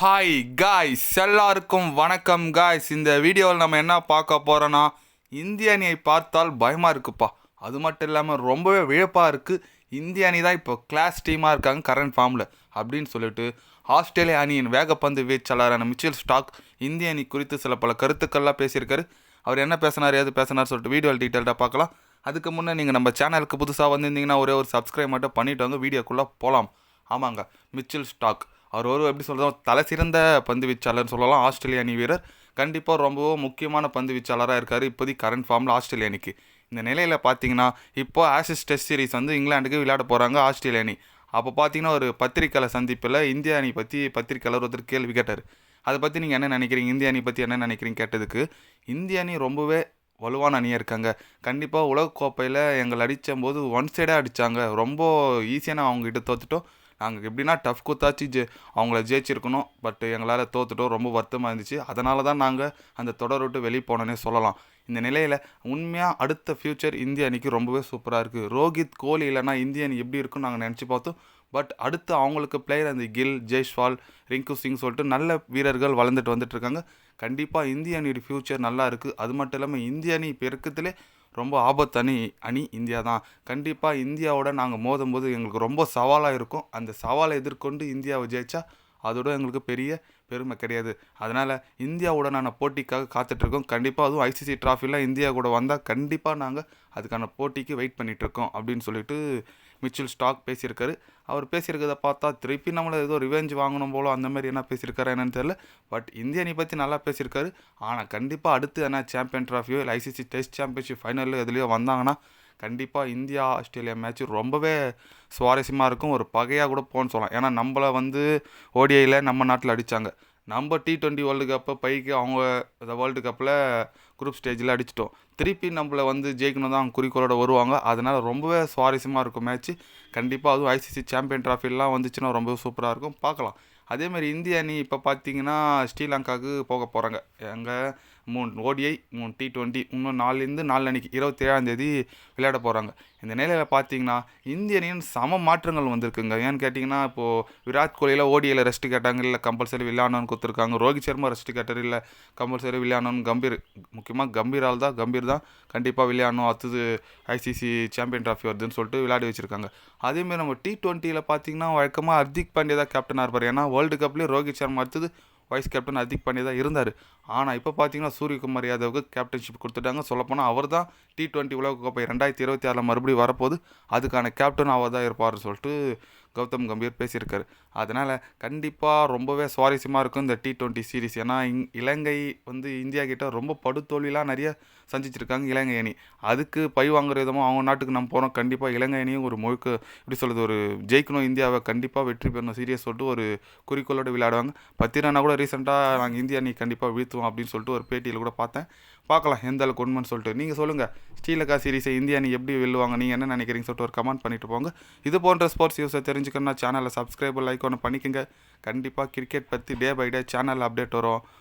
Hi guys எல்லாருக்கும் வணக்கம் guys இந்த வீடியோவில் நம்ம என்ன பார்க்க போகிறோன்னா இந்திய அணியை பார்த்தால் பயமாக இருக்குப்பா. அது மட்டும் இல்லாமல் ரொம்பவே விழப்பாக இருக்குது இந்திய அணி தான் இப்போ கிளாஸ் டீமாக இருக்காங்க கரண்ட் ஃபார்மில் அப்படின்னு சொல்லிட்டு ஆஸ்திரேலிய அணியின் வேகப்பந்து வீச்சாளரான மிச்சில் ஸ்டாக் இந்திய அணி குறித்து சில பல கருத்துக்கள்லாம் பேசியிருக்காரு. அவர் என்ன பேசினார் ஏது பேசினார் சொல்லிட்டு வீடியோவில் டீட்டெயில்டாக பார்க்கலாம். அதுக்கு முன்னே நீங்கள் நம்ம சேனலுக்கு புதுசாக வந்திருந்தீங்கன்னா ஒரே ஒரு சப்ஸ்கிரைப் மட்டும் பண்ணிட்டு வாங்க வீடியோக்குள்ளே போகலாம் ஆமாங்க மிச்சில் ஸ்டாக். அவர் ஒரு எப்படி சொல்கிறது தலை சிறந்த பந்து வீச்சாளர்னு சொல்லலாம். ஆஸ்திரேலிய அணி வீரர். கண்டிப்பாக ரொம்பவும் முக்கியமான பந்து வீச்சாளராக இருக்கார் இப்போதைக்கு கரண்ட் ஃபார்மில் ஆஸ்திரேலிய அணிக்கு. இந்த நிலையில் பார்த்தீங்கன்னா இப்போ ஆசிஸ் டெஸ்ட் சீரிஸ் வந்து இங்கிலாந்துக்கு விளையாட போகிறாங்க ஆஸ்திரேலிய அணி. அப்போ பார்த்தீங்கன்னா ஒரு பத்திரிக்கையாளர் சந்திப்பில் இந்திய அணி பற்றி பத்திரிக்கையாளர் ஒருத்தர் கேள்வி கேட்டார். அதை பற்றி நீங்கள் என்ன நினைக்கிறீங்க? இந்திய அணி பற்றி என்ன நினைக்கிறீங்க கேட்டதுக்கு இந்திய அணி ரொம்பவே வலுவான அணியாக இருக்காங்க. கண்டிப்பாக உலகக்கோப்பையில் எங்களை அடித்த போது ஒன் சைடாக அடித்தாங்க ரொம்ப ஈஸியாக நான் அவங்ககிட்ட தோத்துட்டோம். நாங்கள் எப்படின்னா டஃப் குத்தாச்சு ஜெ அவங்கள ஜெயிச்சிருக்கணும் பட் எங்களால் தோத்துட்டோம் ரொம்ப வருத்தமாக இருந்துச்சு. அதனால தான் நாங்கள் அந்த தொடர் விட்டு வெளியே போனோன்னே சொல்லலாம். இந்த நிலையில் உண்மையாக அடுத்த ஃப்யூச்சர் இந்திய அணிக்கு ரொம்பவே சூப்பராக இருக்குது ரோஹித் கோலி இல்லைனா இந்திய அணி எப்படி இருக்குன்னு நாங்கள் நினச்சி பார்த்தோம். பட் அடுத்து அவங்களுக்கு பிளேயர் அந்த கில் ஜெய்ஷ்வால் ரிங்கு சிங் சொல்லிட்டு நல்ல வீரர்கள் வளர்ந்துட்டு வந்துட்டு இருக்காங்க. கண்டிப்பாக இந்திய அணியோட ஃப்யூச்சர் நல்லா இருக்குது அது மட்டும் இல்லாமல் இந்திய அணி இப்போ இருக்கிறதுலே ரொம்ப ஆபத்து அணி அணி இந்தியா தான். கண்டிப்பாக இந்தியாவோட நாங்கள் மோதும்போது எங்களுக்கு ரொம்ப சவாலாக இருக்கும். அந்த சவாலை எதிர்கொண்டு இந்தியாவை ஜெயிச்சா அதோட எங்களுக்கு பெரிய பெருமை கிடையாது. அதனால் இந்தியாவுடனான போட்டிக்காக காத்துட்ருக்கோம். கண்டிப்பாக அதுவும் ஐசிசி ட்ராஃபிலாம் இந்தியா கூட வந்தால் கண்டிப்பாக நாங்கள் அதுக்கான போட்டிக்கு வெயிட் பண்ணிகிட்ருக்கோம் அப்படின்னு சொல்லிட்டு மிச்சில் ஸ்டாக் பேசியிருக்காரு. அவர் பேசியிருக்கிறத பார்த்தா திருப்பி நம்மளை ஏதோ ரிவெஞ்ச் வாங்கணும் போலோ அந்த மாதிரி என்ன பேசியிருக்காரு என்னன்னு தெரியல. பட் இந்திய அணி பற்றி நல்லா பேசியிருக்காரு. ஆனால் கண்டிப்பாக அடுத்து என்ன சாம்பியன் ட்ராஃபியோ இல்லை ஐசிசி டெஸ்ட் சாம்பியன்ஷிப் ஃபைனலில் எதுலேயோ வந்தாங்கன்னா கண்டிப்பாக இந்தியா ஆஸ்திரேலியா மேட்ச் ரொம்பவே சுவாரஸ்யமாக இருக்கும். ஒரு பகையாக கூட போகணும்னு சொல்லலாம். ஏன்னா நம்மளை வந்து ஓடிஐயில் நம்ம நாட்டில் அடித்தாங்க நம்ம டி டுவெண்ட்டி வேர்ல்டு கப்பை பைக்கு அவங்க இந்த வேர்ல்டு கப்பில் குரூப் ஸ்டேஜில் அடிச்சிட்டோம். திருப்பி நம்மளை வந்து ஜெயிக்கணும் தான் குறிக்கோளோட வருவாங்க. அதனால் ரொம்பவே சுவாரஸ்யமாக இருக்கும் மேட்ச்சு கண்டிப்பாக அதுவும் ஐசிசி சாம்பியன் ட்ராஃபிலாம் வந்துச்சுன்னா ரொம்பவே சூப்பராக இருக்கும். பார்க்கலாம். அதேமாதிரி இந்திய அணி இப்போ பார்த்தீங்கன்னா ஸ்ரீலங்காவுக்கு போக போகிறாங்க எங்கள் மூணு ஓடிஐ மூணு டி டுவெண்ட்டி இன்னும் நாலுலேருந்து நாலு அன்றைக்கி இருபத்தேழாம் தேதி விளையாட போகிறாங்க இந்த நிலையில் பார்த்தீங்கன்னா இந்திய அணியின் சம மாற்றங்கள் வந்திருக்குங்க. ஏன்னு கேட்டிங்கன்னா இப்போது விராட் கோலியில் ஓடிஐயில் ரெஸ்ட் கேட்டாங்க இல்லை கம்பல்சரி விளையாடணும்னு கொடுத்துருக்காங்க. ரோஹித் சர்மா ரெஸ்ட் கேட்டார் இல்லை கம்பல்சரி விளையாடணும்னு கம்பீர் முக்கியமாக கம்பீரால் தான் கம்பீர் தான் கண்டிப்பாக விளையாடணும். அடுத்தது ஐசிசி சாம்பியன் ட்ராஃபி வருதுன்னு சொல்லிட்டு விளையாடி வச்சுருக்காங்க. அதேமாதிரி நம்ம டி டுவெண்ட்டியில் பார்த்தீங்கன்னா வழக்கமாக ஹர்திக் பாண்டியா தான் கேப்டனாக இருப்பார். ஏன்னா வேர்ல்டு கப்லேயே ரோஹித் சர்மா அடுத்தது வைஸ் கேப்டன் அதிக் பாண்டியா தான் இருந்தார். ஆனால் இப்போ பார்த்தீங்கன்னா சூரியகுமார் யாதவுக்கு கேப்டன்ஷிப் கொடுத்துட்டாங்க சொல்லப்போனால் அவர் தான் டி டுவெண்ட்டி உலகக்கோப்பை ரெண்டாயிரத்தி இருபத்தி ஆறில் மறுபடியும் வரப்போது அதுக்கான கேப்டன் அவர் தான் இருப்பார்னு சொல்லிட்டு கௌதம் கம்பீர் பேசியிருக்காரு. அதனால் கண்டிப்பாக ரொம்பவே சுவாரஸ்யமாக இருக்கும் இந்த டி டுவெண்ட்டி சீரிஸ் ஏன்னா இங் இலங்கை வந்து இந்தியா கிட்ட ரொம்ப படுதோல்விலாம் நிறைய சந்திச்சிருக்காங்க இலங்கை அணி அதுக்கு பை வாங்குற விதமாக அவங்க நாட்டுக்கு நம்ம போகிறோம் கண்டிப்பாக இலங்கை அணியும் ஒரு முழுக்க எப்படி சொல்கிறது ஒரு ஜெயிக்கணும் இந்தியாவை கண்டிப்பாக வெற்றி பெறணும். சீரியஸ் சொல்லிட்டு ஒரு குறிக்கோளோடு விளையாடுவாங்க. பத்திரானா கூட ரீசெண்டாக நாங்கள் இந்திய அணி கண்டிப்பாக வீழ்த்துவோம் அப்படின்னு சொல்லிட்டு ஒரு பேட்டியில் கூட பார்த்தேன். பார்க்கலாம் எந்த அளவுக்கு உண்மைன்னு சொல்லிட்டு. நீங்கள் சொல்லுங்கள் ஸ்ரீலங்கா சீரிஸை இந்தியா அணி எப்படி வெல்லுவாங்க? நீங்கள் என்ன நினைக்கிறீங்க? சொல்லிட்டு ஒரு கமெண்ட் பண்ணிட்டு போங்க. இது போன்ற ஸ்போர்ட்ஸ் நியூஸை தெரிஞ்சுக்கணும்னா சேனலை சப்ஸ்கிரைப் லைக் ஒன்று பண்ணிக்கோங்க. கண்டிப்பாக கிரிக்கெட் பற்றி day by day channel update வரும்.